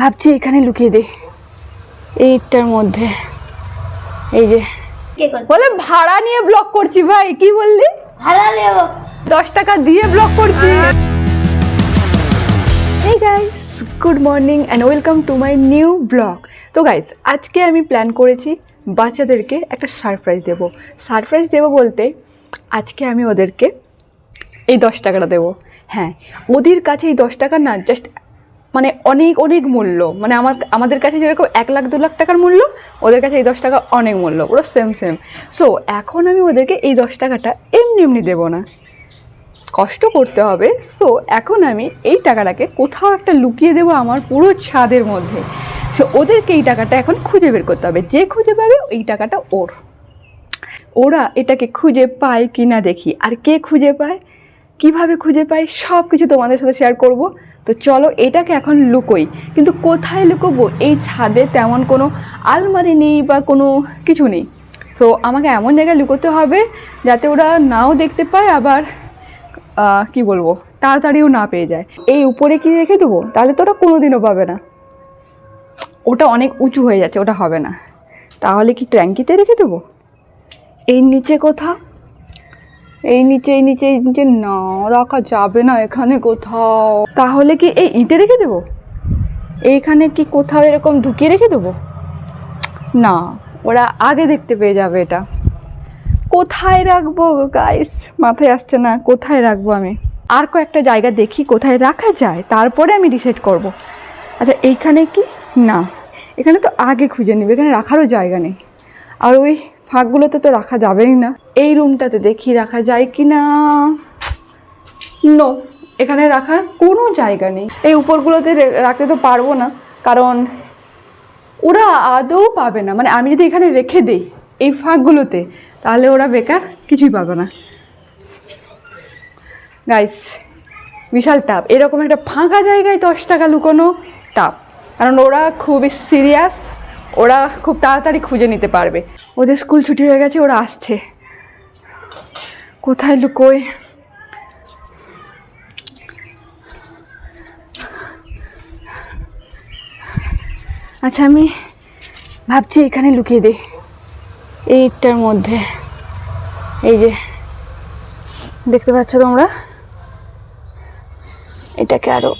ভাবছি এখানে লুকিয়ে দে এইটার মধ্যে। এই যে। বলে ভাড়া নিয়ে ব্লক করছি ভাই কি বললি? ভাড়া নেব দশ টাকা দিয়ে ব্লক করছি। এই guys good morning and welcome to my new vlog তো গাইস আজকে আমি প্ল্যান করেছি বাচ্চাদেরকে একটা সারপ্রাইজ দেবো। সারপ্রাইজ দেবো বলতে আজকে আমি ওদেরকে এই দশ টাকাটা দেবো। হ্যাঁ ওদের কাছে এই দশ টাকা না জাস্ট মানে অনেক অনেক মূল্য। মানে আমার, আমাদের কাছে যেরকম এক লাখ, দু লাখ টাকার মূল্য, ওদের কাছে এই দশ টাকা অনেক মূল্য। পুরো সেম সেম সো এখন আমি ওদেরকে এই দশ টাকাটা এমনি এমনি দেবো না। কষ্ট করতে হবে। সো এখন আমি এই টাকাটাকে কোথাও একটা লুকিয়ে দেবো আমার পুরো ছাদের মধ্যে। সো ওদেরকে এই টাকাটা এখন খুঁজে বের করতে হবে। যে খুঁজে পাবে এই টাকাটা ওর। ওরা এটাকে খুঁজে পায় কি না দেখি। আর কে খুঁজে পায়? কীভাবে খুঁজে পায়? সব কিছু তোমাদের সাথে শেয়ার করব। তো চলো এটাকে এখন লুকোই। কিন্তু কোথায় লুকোবো? এই ছাদে তেমন কোনো আলমারি নেই বা কোনো কিছু নেই। সো আমাকে এমন জায়গায় লুকোতে হবে যাতে ওরা নাও দেখতে পায়, আবার কি বলব, তাড়াতাড়িও না পেয়ে যায়। এই উপরে কি রেখে দেবো? তাহলে তো ওটা কোনোদিনও পাবে না। ওটা অনেক উঁচু হয়ে যাচ্ছে, ওটা হবে না। তাহলে কি ট্যাঙ্কিতে রেখে দেবো? এই নিচে কোথাও এই নিচে এই নিচে এই নিচে। না, রাখা যাবে না এখানে কোথাও। তাহলে কি এই ইঁটে রেখে দেবো? এইখানে কি কোথাও এরকম ঢুকিয়ে রেখে দেবো? না, ওরা আগে দেখতে পেয়ে যাবে এটা। কোথায় রাখব গাইস মাথায় আসছে না, কোথায় রাখব আমি? আর কয়েকটা জায়গা দেখি, কোথায় রাখা যায়, তারপরে আমি ডিসাইড করব। আচ্ছা এইখানে কি? না, এখানে তো আগে খুঁজে নেবে, এখানে রাখারও জায়গা নেই। আর ওই ফাঁকগুলোতে তো রাখা যাবেই না। এই রুমটাতে দেখি রাখা যায় কি না নো এখানে রাখার কোনো জায়গা নেই। এই উপরগুলোতে রাখতে তো পারব না, কারণ ওরা আদৌ পাবে না। মানে আমি যদি এখানে রেখে দিই এই ফাঁকগুলোতে, তাহলে ওরা বেকার কিছুই পাবে না। গাইস বিশাল টাপ এরকম একটা ফাঁকা জায়গায় দশ টাকা লুকোনো টাপ কারণ ওরা খুবই সিরিয়াস ওরা খুব তাড়াতাড়ি খুঁজে নিতে পারবে। ওদের স্কুল ছুটি হয়ে গেছে, ওরা আসছে। কোথায় লুকোয়? আচ্ছা আমি ভাবছি এখানে লুকিয়ে দিই। এইটার মধ্যে। এই যে, দেখতে পাচ্ছ তোমরা? এটাকে আরও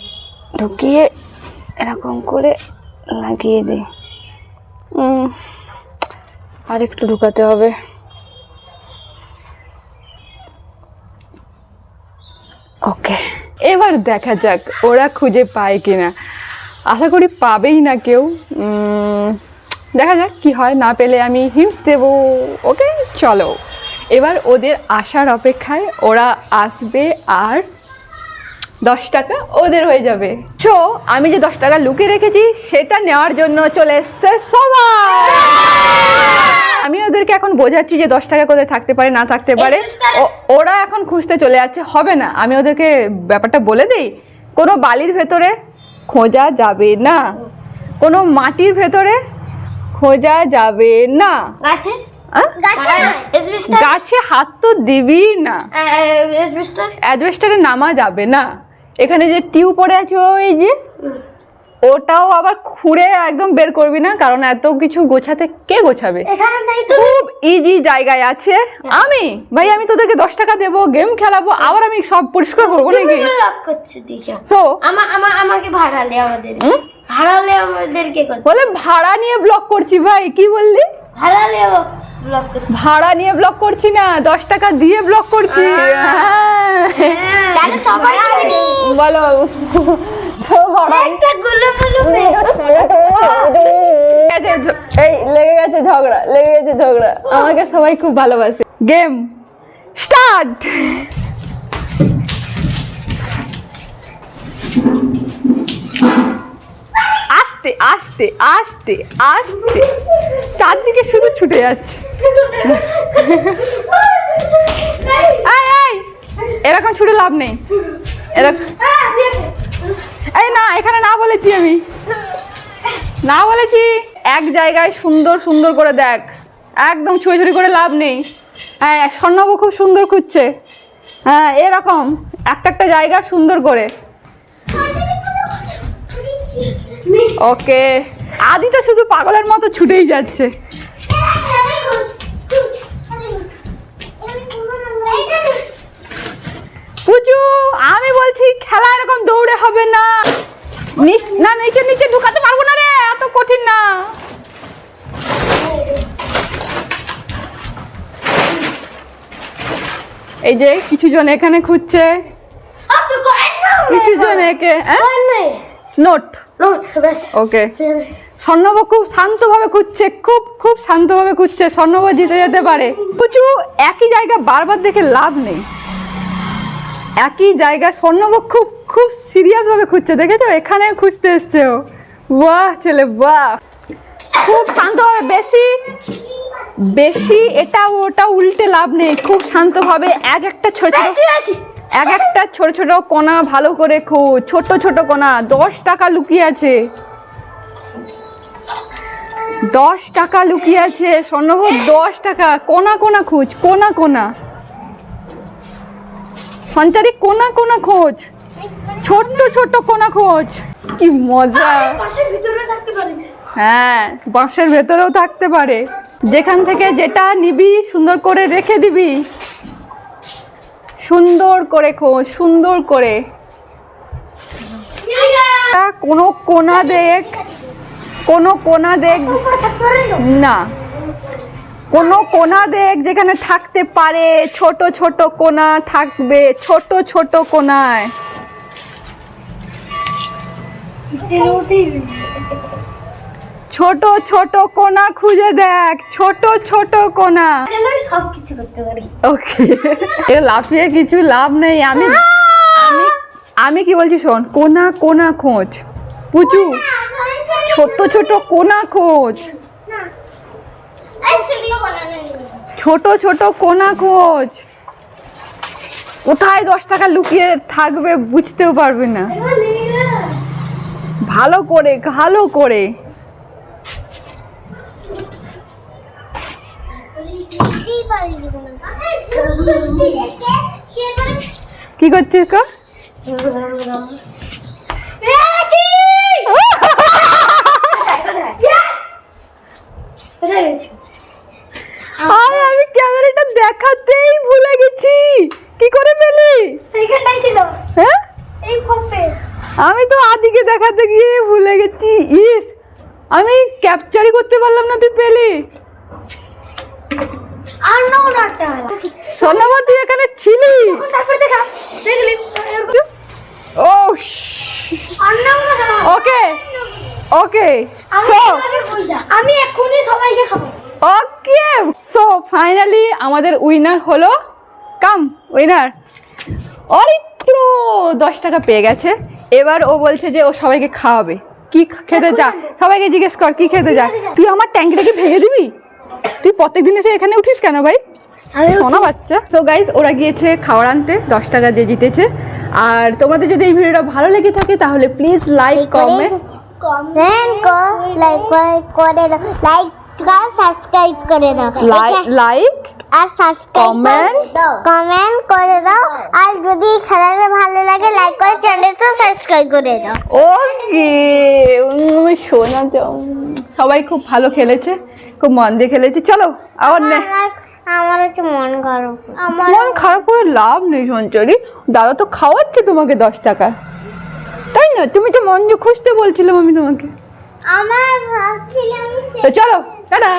ঢুকিয়ে এরকম করে লাগিয়ে দিই। আর একটু ঢুকাতে হবে। ওকে। এবার দেখা যাক ওরা খুঁজে পায় কিনা। আশা করি পাবেই না কেউ। দেখা যাক কি হয়। না পেলে আমি হিন্টস দেবো। ওকে, চলো। এবার ওদের আসার অপেক্ষায় ওরা আসবে আর দশ টাকা ওদের হয়ে যাবে। চো আমি যে দশ টাকা লুকিয়ে রেখেছি সেটা নেওয়ার জন্য চলে এসছে সবাই। আমি ওদেরকে এখন বোঝাচ্ছি যে দশ টাকা কোথায় থাকতে পারে না থাকতে পারে। ওরা এখন খুঁজতে চলে যাচ্ছে হবে না। আমি ওদেরকে ব্যাপারটা বলে দিই কোনো বালির ভেতরে খোঁজা যাবে না। কোনো মাটির ভেতরে খোঁজা যাবে না। গাছের? গাছে হাত তো দিবি না। অ্যাডভেস্টারে নামা যাবে না। এখানে যে টিউ পড়ে আছে ওই যে ওটাও আবার খুঁড়ে একদম বের করবি না কারণ এত কিছু গোছাতে কে গোছাবে? খুব ইজি জায়গায় আছে। আমি? ভাই আমি তোদেরকে দশ টাকা দেবো গেম খেলাবো আবার আমি সব পরিষ্কার করব নাকি? তো আমা আমা আমাকে ভাড়ালে আমাদের? ভাড়ালে আমাদেরকে বলে ভাড়া নিয়ে ব্লক করছি ভাই কি বললি? ভাড়ালে ব্লক করছে। ভাড়া নিয়ে ব্লক করছি না দশ টাকা দিয়ে ব্লক করছি। হ্যাঁ। তাহলে সবাই বলো ভাড়া। এই লেগে গেছে ঝগড়া লেগে গেছে ঝগড়া। আমাকে সবাই খুব ভালোবাসে। গেম স্টার্ট আস্তে আস্তে আস্তে আস্তে। চারদিকে শুধু ছুটে যাচ্ছে। এরকম ছুটে লাভ নেই। এরকম এই না, এখানে না বলেছি আমি। না বলেছি। এক জায়গায় সুন্দর সুন্দর করে দেখ। একদম ছুঁয়ে ছুরি করে লাভ নেই। হ্যাঁ স্বর্ণবাবু খুব সুন্দর খুঁজছে। হ্যাঁ এরকম। একটা একটা জায়গা সুন্দর করে। ওকে। আদি তো শুধু পাগলের মতো ছুটেই যাচ্ছে। পুজু আমি বলছি খেলা এরকম দৌড়ে হবে না। না নিচে নিচে ঢুকাতে পারব না রে এত কঠিন না। এই যে কিছু জন এখানে খুঁজছে। কিছু জন একে নোট। ওকে। স্বর্ণব খুব শান্তভাবে খুঁজছে খুব খুব শান্তভাবে খুঁজছে স্বর্ণব জিতে যেতে পারে। পুচু একই জায়গা বারবার দেখে লাভ নেই। একই জায়গা স্বর্ণব খুব খুব সিরিয়াসভাবে খুঁজছে দেখেছ? এখানে খুঁজতে এসছে ও। বাহ ছেলে বাহ। খুব শান্তভাবে বেশি বেশি এটা ওটা উল্টে লাভ নেই। খুব শান্তভাবে এক একটা ছোট ছোট এক একটা ছোট ছোট কোনা ভালো করে খোঁজ ছোট ছোট কোনা দশ টাকা লুকিয়ে আছে। দশ টাকা লুকিয়ে আছে স্বর্ণভোগ দশ টাকা কোনা কোনা খোঁজ কোনা কোনা সঞ্চারী কোনা কোনা খোঁজ ছোট্ট ছোট্ট কোনা খোঁজ। কি মজা। হ্যাঁ বাক্সের ভেতরেও থাকতে পারে। যেখান থেকে যেটা নিবি সুন্দর করে রেখে দিবি। সুন্দর করে খোঁজ সুন্দর করে। কোনো কোনা দেখ, কোনো কোনা দেখ, না। কোনো কোনা দেখ যেখানে থাকতে পারে, ছোট ছোট কোনা থাকবে, ছোট ছোট কোনায়। ছোট ছোট কোনা খুঁজে দেখ ছোট ছোট কোনা। সব কিছু করতে পারি। ওকে এ লাফিয়ে কিছু লাভ নেই আমি আমি আমি কি বলছি শোন কোনা কোনা খোঁজ। পুচু ছোট ছোট কোনা খোঁজ। ছোট ছোট কোনা খোঁজ। কোথায় দশ টাকা লুকিয়ে থাকবে বুঝতেও পারবে না। ভালো করে ভালো করে। কি করছিস কা আমি ক্যামেরাটা দেখাতেই ভুলে গেছি। কি করে পেলি? সেইখানটাই ছিল। হ্যাঁ? এই খোপে আমি তো আদিকে দেখাতে গিয়ে ভুলে গেছি। ইস আমি ক্যাপচারই করতে পারলাম না তুই পেলি? আর সোনামা তুই এখানে ছিলি? তারপর দেখা। দেখলি ও আর ওকে ওকে সো। আমি এক্ষুনি সবাইকে খাব। ওকে সো ফাইনালি আমাদের উইনার হলো কাম উইনার। অরিত্র দশ টাকা পেয়ে গেছে। এবার ও বলছে যে ও সবাইকে খাওয়াবে। কি খেতে যা। সবাইকে জিজ্ঞেস কর কি খেতে যা। তুই আমার ট্যাঙ্কিটা কি ভেঙে দিবি? তুই প্রত্যেক দিন এসে এখানে উঠিস কেন ভাই? আমি সোনা বাচ্চা। তো গাইজ ওরা গিয়েছে খাওয়ার আনতে দশ টাকা দিয়ে জিতেছে। আর তোমাদের যদি এই ভিডিওটা ভালো লেগে থাকে তাহলে প্লিজ লাইক কমেন্ট কমেন্ট কর লাইক করে লাইক কর সাবস্ক্রাইব করে দাও। লাইক আর সাবস্ক্রাইব Comment. কমেন্ট করে দাও। আর যদি খেলাটা ভালো লাগে লাইক করে চ্যানেলটা সাবস্ক্রাইব করে দাও। ওকে শোনা যাও। সবাই খুব ভালো খেলেছে খুব মন দিয়ে খেলেছে। চলো আবার নে। আমার হচ্ছে মন খারাপ। আমার মন খারাপ করে লাভ নেই সঞ্চরি দাদা তো খাওয়াচ্ছে তোমাকে দশ টাকা। তাই না? তুমি তো মন দিয়ে খুঁজতে বলছিলাম আমি তোমাকে। আমার ভাবছিলাম তো চলো টাটা।